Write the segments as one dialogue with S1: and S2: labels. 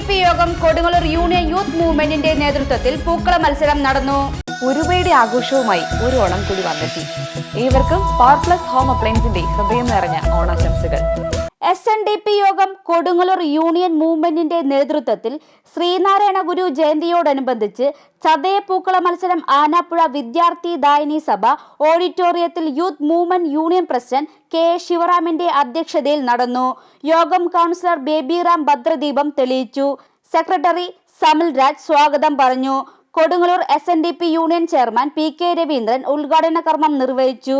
S1: D P യോഗം Kodungallur union youth മൂവ്മെന്റിന്റെ നേതൃത്വത്തിൽ പൂക്കള മത്സരം നടന്നു.
S2: ഉരുവയുടെ ആഘോഷവുമായി ഒരു ഓണം കൂടി വന്നെത്തി. ഏവർക്കും പവർ പ്ലസ് ഹോം അപ്ലയൻസിന്റെ ഹൃദയം നിറഞ്ഞ ഓണാശംസകൾ.
S1: യോഗം കൊടുങ്ങല്ലൂർ യൂണിയൻ മൂവ്മെന്റിന്റെ നേതൃത്വത്തിൽ ശ്രീനാരായണ ഗുരു ജയന്തിയോടനുബന്ധിച്ച് ചതയപ്പൂക്കള മത്സരം ആനാപ്പുഴ വിദ്യാർത്ഥി ദായനി സഭ ഓഡിറ്റോറിയത്തിൽ youth movement union president K ശിവറാമിന്റെ അധ്യക്ഷതയിൽ നടന്നു. യോഗം കൗൺസിലർ ബേബിറാം ഭദ്രദീപം തെളിയിച്ചു. സെക്രട്ടറി സമിൽ രാജ് സ്വാഗതം പറഞ്ഞു. Kodungallur S N D P union chairman P K Raveendran ഉദ്ഘാടന കർമ്മം നിർവഹിച്ചു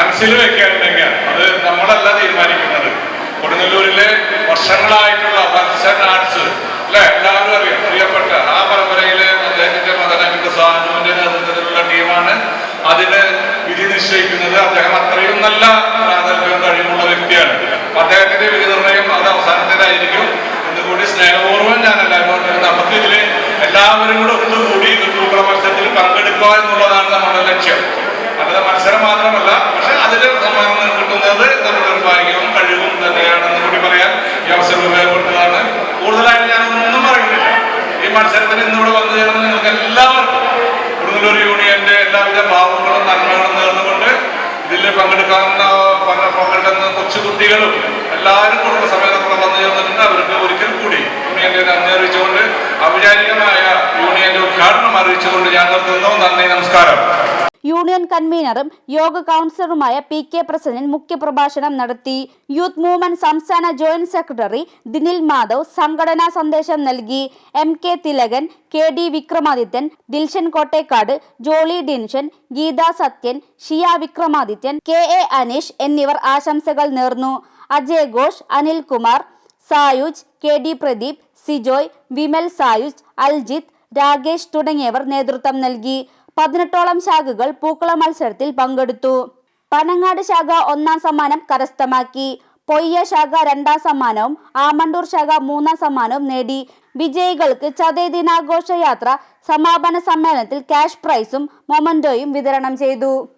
S3: മനസ്സിൽ വെക്കാനുണ്ടെങ്കിൽ അത് നമ്മളല്ല തീരുമാനിക്കുന്നത്. കൊടുങ്ങല്ലൂരിലെ വർഷങ്ങളായിട്ടുള്ള വത്സൻ ആർട്സ് അല്ലെ? എല്ലാവരും അറിയാം. പ്രിയപ്പെട്ട ആ പരമ്പരയിലെ അദ്ദേഹത്തിന്റെ മകനായിട്ട് സാനുവിന്റെ നേതൃത്വത്തിലുള്ള ടീമാണ് അതിന് വിധി നിശ്ചയിക്കുന്നത്. അദ്ദേഹം അത്രയും നല്ല പ്രാഗൽഭ്യവും കഴിവുള്ള വ്യക്തിയാണ്. അദ്ദേഹത്തിന്റെ വിധി നിർണയം അത് അവസാനത്തേതായിരിക്കും. എന്നുകൂടി സ്നേഹപൂർവം ഞാൻ എല്ലാവരും നമുക്ക് ഇതിൽ എല്ലാവരും കൂടെ ഒത്തുകൂടി പൂക്കള മത്സരത്തിൽ പങ്കെടുക്കുക എന്നുള്ളതാണ് നമ്മുടെ ലക്ഷ്യം. അല്ലാതെ മത്സരം മാത്രമല്ല മത്സരത്തിന് ഇന്നിവിടെ വന്നു ചേർന്ന് നിങ്ങൾക്ക് എല്ലാവർക്കും കൊടുങ്ങല്ലൂർ യൂണിയന്റെ എല്ലാവിധ ഭാവങ്ങളും നന്മകളും നേർന്നുകൊണ്ട് ഇതിൽ പങ്കെടുക്കാവുന്ന പങ്കെ- പങ്കെടുക്കുന്ന കൊച്ചുകുട്ടികളും എല്ലാവരും കുടുംബസമേതം വന്നു ചേർന്നിട്ടുണ്ട്. അവർക്ക് ഒരിക്കൽ കൂടി യൂണിയന്റെ നന്ദി അറിയിച്ചുകൊണ്ട് ഔപചാരികമായ യൂണിയന്റെ ഉദ്ഘാടനം അറിയിച്ചുകൊണ്ട് ഞാൻ നിർത്തുന്നു. നന്ദി നമസ്കാരം.
S1: യൂണിയൻ കൺവീനറും യോഗ കൗൺസിലറുമായ പി കെ പ്രസന്നൻ മുഖ്യപ്രഭാഷണം നടത്തി. യൂത്ത് മൂവ്മെന്റ് സംസ്ഥാന ജോയിന്റ് സെക്രട്ടറി ദിനിൽ മാധവ് സംഘടനാ സന്ദേശം നൽകി. M K Thilakan K D Vikramadithyan Dilshan Kottekkad Jolly Dinshan Geetha Sathyan Shiya Vikramadithyan K A Aneesh എന്നിവർ ആശംസകൾ നേർന്നു. അജയ് ഘോഷ് അനിൽകുമാർ സായുജ് കെ ഡി പ്രദീപ് സിജോയ് വിമൽ സായുജ് അൽജിത്ത് രാകേഷ് തുടങ്ങിയവർ നേതൃത്വം നൽകി. പതിനെട്ടോളം ശാഖകൾ പൂക്കള മത്സരത്തിൽ പങ്കെടുത്തു. പനങ്ങാട് ശാഖ ഒന്നാം സമ്മാനം കരസ്ഥമാക്കി. പൊയ്യ ശാഖ രണ്ടാം സമ്മാനവും ആമണ്ടൂർ ശാഖ മൂന്നാം സമ്മാനവും നേടി. വിജയികൾക്ക് ചതയ ദിനാഘോഷ യാത്ര സമാപന സമ്മേളനത്തിൽ ക്യാഷ് പ്രൈസും മൊമന്റോയും വിതരണം ചെയ്തു.